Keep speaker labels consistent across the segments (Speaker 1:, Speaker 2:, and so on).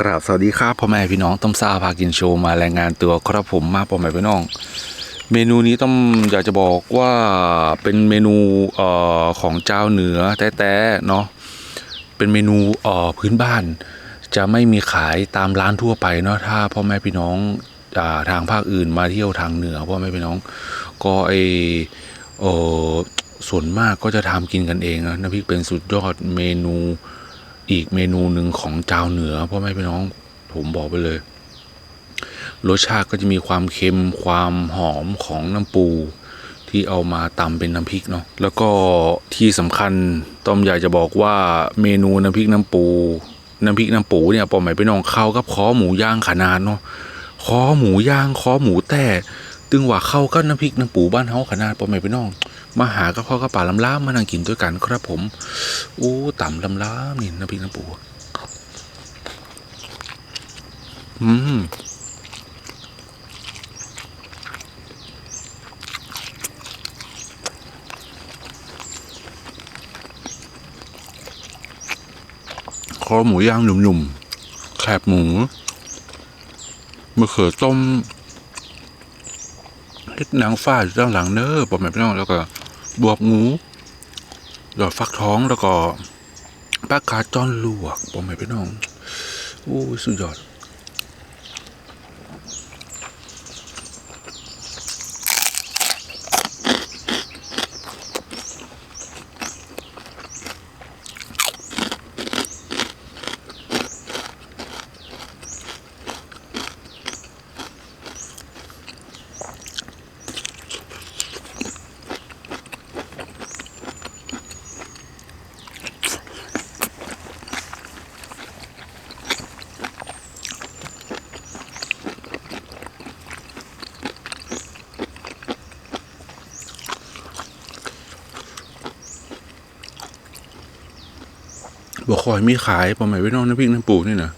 Speaker 1: กราบสวัสดีครับพ่อแม่พี่น้องต้มซาพากินโชว์มาแรายงานตัวครับผมมาพ่อแม่พี่น้อง เมนูนี้ต้องอยากจะบอกว่าเป็นเมนูเอ่อของเจ้าเหนือแต้ๆเนาะเป็นเมนูเอ่อพื้นบ้าน จะไม่มีขายตามร้านทั่วไปเนาะถ้าพ่อแม่พี่น้องอ่าทางภาคอื่นมาเที่ยวทางเหนือพ่อแม่พี่น้อง ก็ไอเออส่วนมากก็จะทำกินกันเองนะน้ำพริกเป็นสุดยอดเมนู อีกเมนูหนึ่งของเจ้าเหนือพ่อแม่พี่น้องผมบอกไปเลย รสชาติก็จะมีความเค็มความหอมของน้ำปูที่เอามาตำเป็นน้ำพริกเนาะแล้วก็ที่สำคัญต้อมอยากจะบอกว่าเมนูน้ำพริกน้ำปู น้ำพริกน้ำปูเนี่ยปอหมายไปน้องเข้ากับคอหมูย่างขนาดเนาะคอหมูย่างคอหมูแต่ตึงว่าเข้ากับน้ำพริกน้ำปูบ้านเฮาขนาดปอหมายไปน้อง มาหากับพ่อกับป่าลำล้ามานั่งกินด้วยกันครับผมโอ้ต่ำลำล้านี่น้ำพริกน้ำปูอืมคอหมูย่างหนุ่มๆแคบหมูมะเขือต้มเล็ดนางฟ้าอยู่ด้านหลังเนอปอมแบบนั้นแล้วก็ บวบหมูหยอดฟักท้องแล้วก็ปลาคาจอนลวกผมไม่ไปน้อง โอ้สุดยอด คอยมีขายปอมแบบน้องน้ำพริกน้ำปูนี่นะ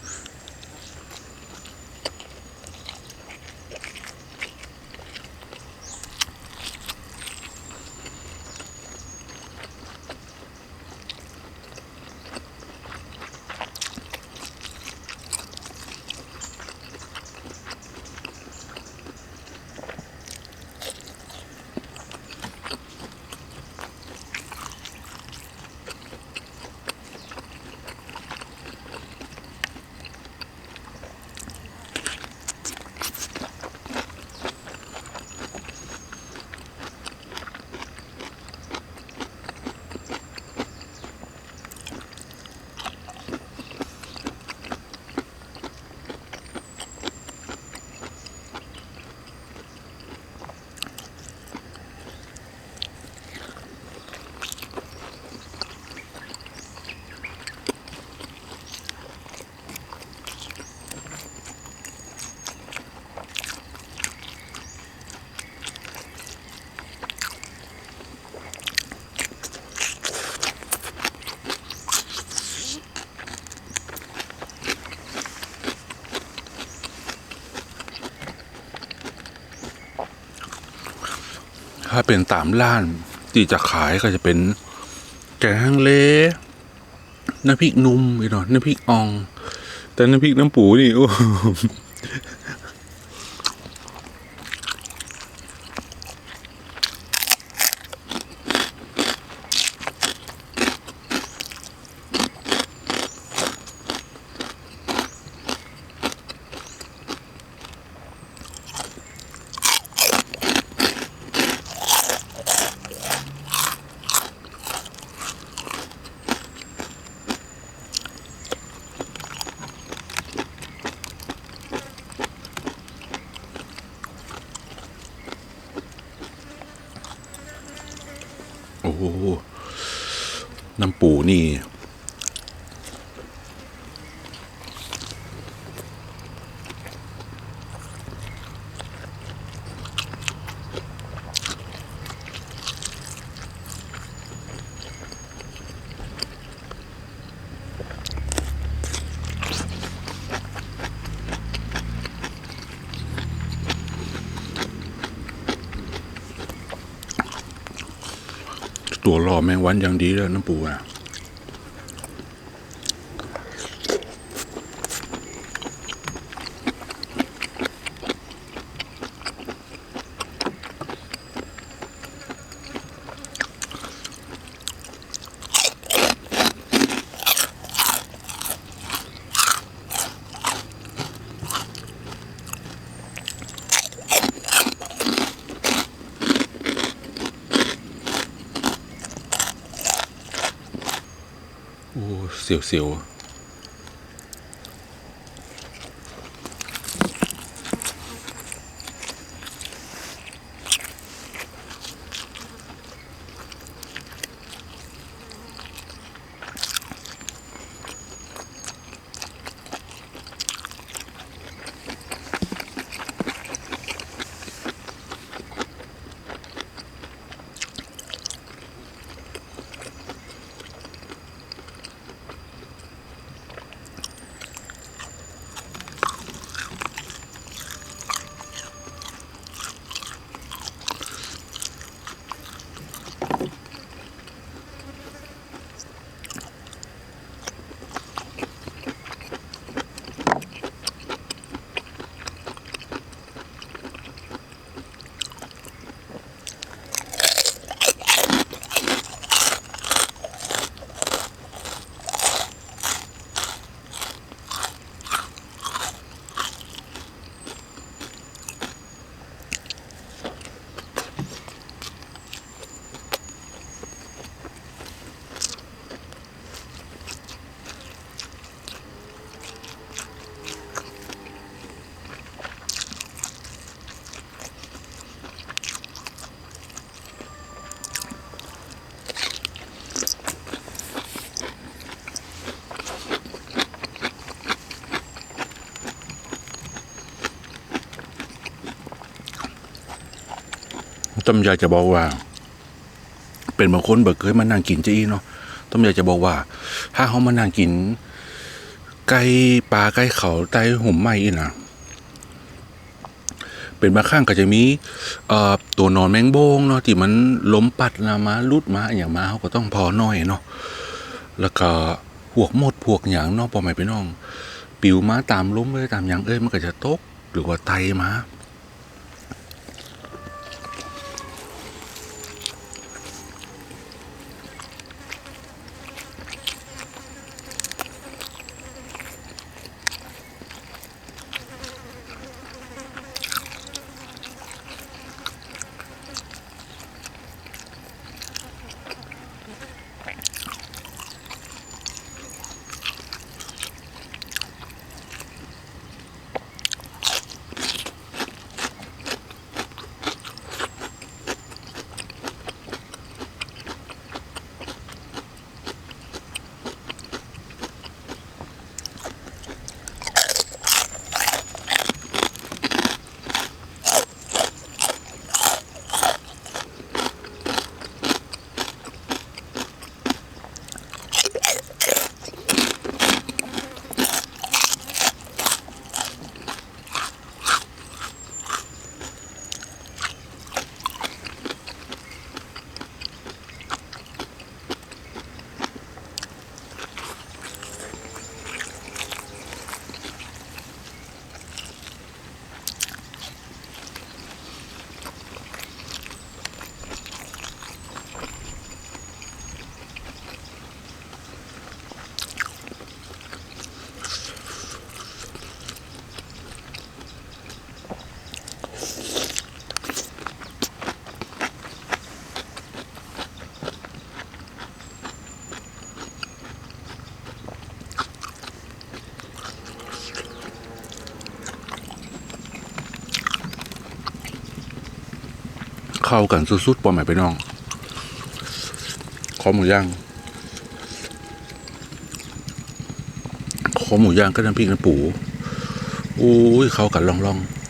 Speaker 1: ถ้าเป็นตามร้านที่จะขายก็จะเป็นแกงฮังเลน้ำพริกนุ่มอีกหน่อยน้ำพริกอ่อง แต่น้ำพริกน้ำปูนี่โอ้ น้ำปูนี่ ตัวหล่อแมงวันอย่างดีเลยน้ำปูอะ 哦，笑笑啊。 ต้มยาจะบอกว่า เป็นบางคนเบิกเคยมานั่งกินเจะอีเนาะต้มยาจะบอกว่า ถ้าเขามานั่งกิน ไก่ปลาไก่เขาไก่หุ่มไหมอีนะเป็นบางครั้งก็จะมีเอ่อตัวนอนแมงโบงเนาะที่มันล้มปัดนะมาลุดมาอย่างมาเขาก็ต้องพอน้อยเนาะแล้วก็พวกมดพวกอย่างเนาะพอไม่ไปน้อง ปิวมาตามล้มเลยตามอย่างเอ้ยมันก็จะตกหรือว่าไตมา เข้ากันสุดๆปอมหม่ไปน้อง ขอหมูย่าง ขอหมูย่างก็น้ำพริกน้ำปู อุ้ยเข้ากันล่องๆ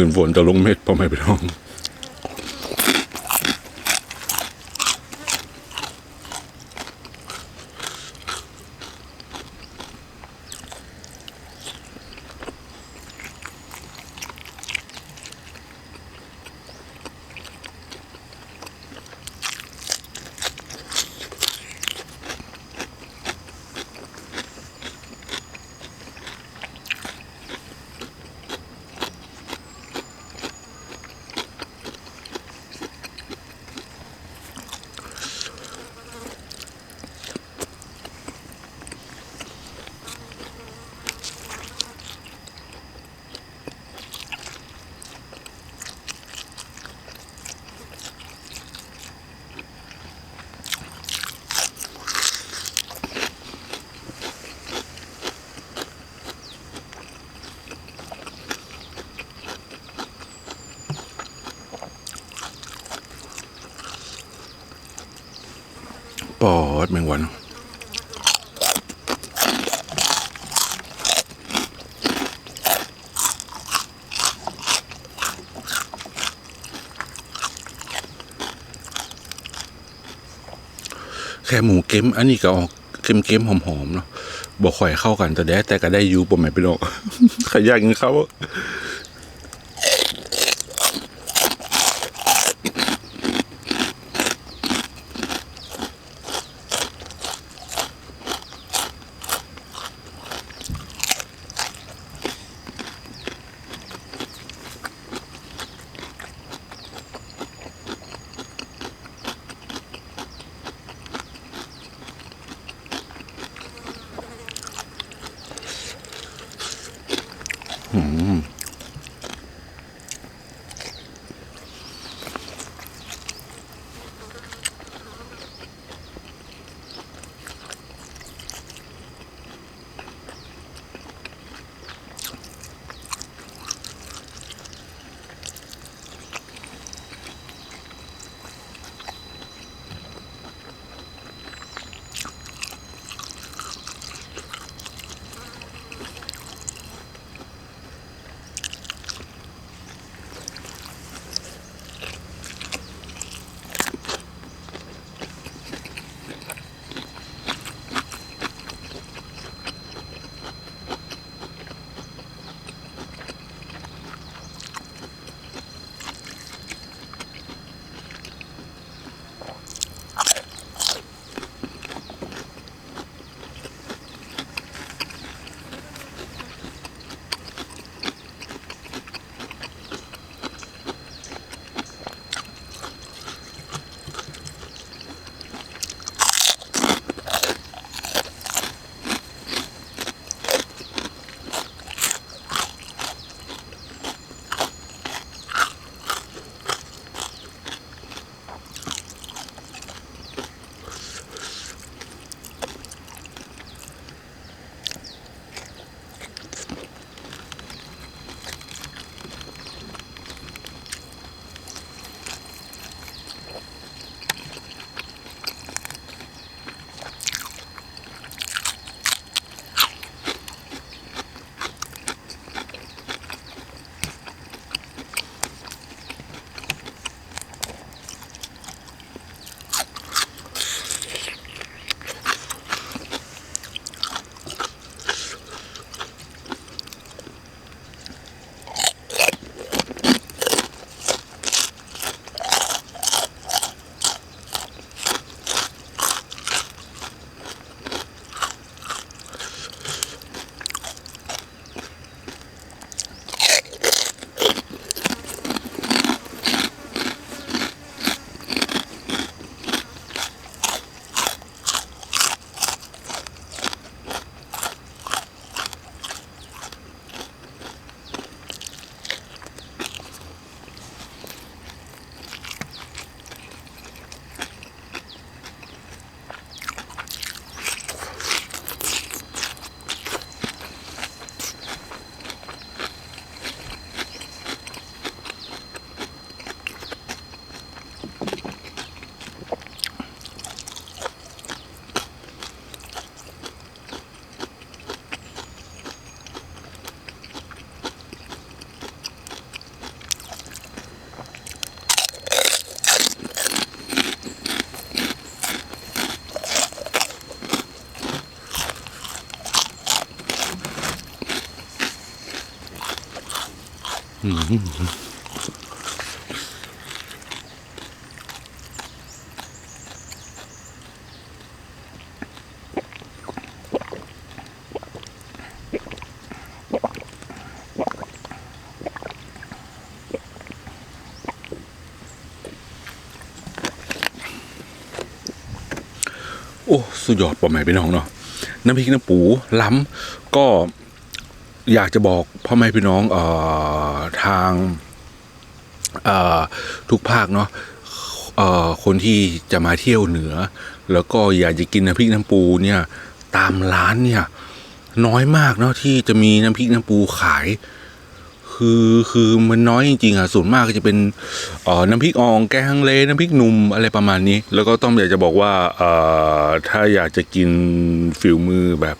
Speaker 1: มื่นฝนจะลงเม็ดพอไม่ไปน้อง ดแมงวันแค่หมูเก็มอันนี้ก็ออกเค็มๆหอมๆเนาะบอกข่อยเข้ากันแต่แด้แต่ก็ได้ยูปมไหมพี่น้องขยากกินเขา โอ้ สุดยอดปอแม่พี่น้องเนาะน้ำพริกน้ำปูล้ำก็ อยากจะบอกพ่อแม่พี่น้องเอ่อทางเอ่อทุกภาคเนาะเอ่อคนที่จะมาเที่ยวเหนือ แล้วก็อยากจะกินน้ำพริกน้ำปูเนี่ยตามร้านเนี่ยน้อยมากเนาะที่จะมีน้ำพริกน้ำปูขาย คือคือมันน้อยจริงๆอะส่วนมากก็จะเป็นเอ่อน้ำพริกอ่องแกงฮังเลน้ำพริกหนุ่มอะไรประมาณนี้ แล้วก็ต้องอยากจะบอกว่าเอ่อถ้าอยากจะกินฟิลมือแบบ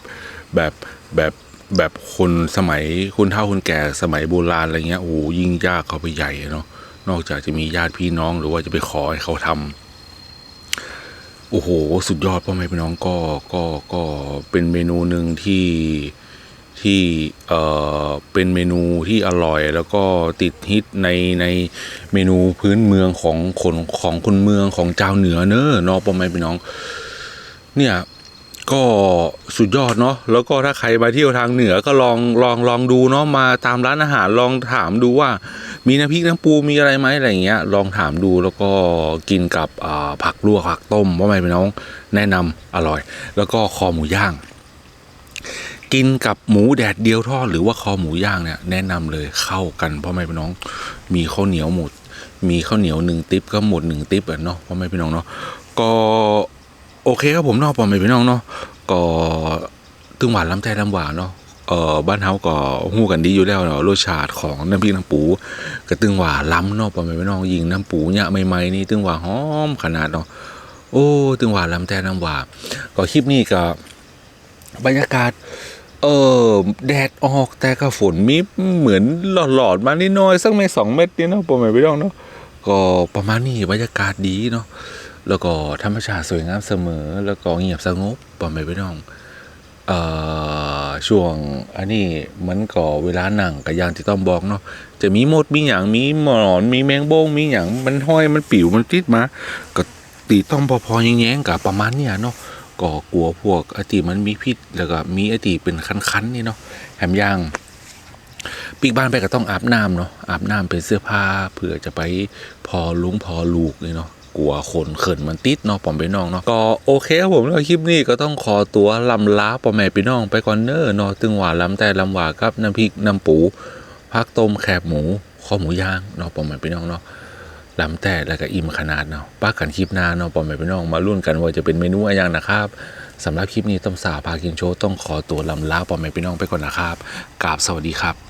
Speaker 1: แบบแบบ แบบคนสมัยคนเฒ่าคนแก่สมัยโบราณอะไรเงี้ยโอ้ยิ่งยากเขาไปใหญ่เนาะนอกจากจะมีญาติพี่น้องหรือว่าจะไปขอให้เขาทำโอ้โห สุดยอดพ่อแม่พี่น้องก็ก็ก็เป็นเมนูหนึ่งที่ที่เอ่อเป็นเมนูที่อร่อย แล้วก็ติดฮิตในในเมนูพื้นเมืองของคนของคนเมืองของเจ้าเหนือเนอะนาะพ่อแม่พี่น้อง เนี่ย ก็สุดยอดเนาะแล้วก็ถ้าใครมาเที่ยวทางเหนือก็ลองลองลองดูเนาะมาตามร้านอาหารลองถามดูว่า มีน้ำพริกน้ำปูมีอะไรไหมอะไรเงี้ย ลองถามดูแล้วก็กินกับผักลวกผักต้มว่าไม่เป็นน้องแนะนำอร่อย แล้วก็คอหมูย่าง กินกับหมูแดดเดียวทอดหรือว่าคอหมูย่างเนี่ยแนะนำเลยเข้ากันเพราะไม่เป็นน้อง มีข้าวเหนียวหมดมีข้าวเหนียวหนึ่งติ๊บก็หมดหนึ่งติ๊บอะเนาะเพราะไม่เป็นน้องเนาะก็ โอเคครับผมนาะพอม่เป็นน้องเนาะก็ตึงหวานล้ำใจล้ำหวานเนาะเออบ้านเฮาก็ฮู้กันดีอยู่แล้วเนาะรสชาติของน้ำพริกน้ำปูก็ตึงหวานล้ำเนาะพอม่เป็นน้องยิงน้ำปูเนี่ยใหม่ๆนี่ตึงหวานหอมขนาดเนาะโอ้ตึงหวานล้ำใจล้ำหวานก็คลิปนี้ก็บรรยากาศเออแดดออกแต่ก็ฝนมีเหมือนหลอดๆมานิดหน่อยสักเม็ดสองเม็ดนี่เนาะประมาณไม่ต้องเนาะก็ประมาณนี้บรรยากาศดีเนาะ แล้วก็ธรรมชาติสวยงามเสมอ แล้วก็เงียบสงบประมาณไม่ต้องเอ่อช่วงอันนี้มันก็เวลาหนังกับย่างที่ต้องบอกเนาะจะมีมดมีอย่างมีหมอนมีแมงโบงมีอย่างมันห้อยมันปิวมันติดมาก็ตีต้องพอๆแย้งๆกับประมาณเนี้ยเนาะก็กลัวพวกอติมันมีพิษแล้วก็มีอติเป็นคันๆนี่เนาะแถมย่างปีกบ้านไปก็ต้องอาบน้ำเนาะอาบน้ำเป็นเสื้อผ้าเผื่อจะไปพอลุงพอลูกเลยเนาะ กลัวขนเขินมันติดเนาะปอมไปน้องเนาะก็โอเคครับผมแล้วคลิปนี้ก็ต้องขอตัวลำลาปอมแม่พี่น้องไปก่อนเนอเนาะตึงหวานลำแต่ลำหวาครับน้ำพริกน้ำปูผักต้มแคบหมูข้อหมูย่างเนาะปอมแม่พี่น้องเนาะลำแต่แล้วก็อิ่มขนาดเนาะป้ากันคลิปหน้าเนาะปอมไปพี่น้องมารุ่นกันว่าจะเป็นเมนูอะไรอย่างนะครับสำหรับคลิปนี้ต้มสาพากินโชว์ต้องขอตัวลำลาปอมไปพี่น้องไปก่อนนะครับกราบสวัสดีครับ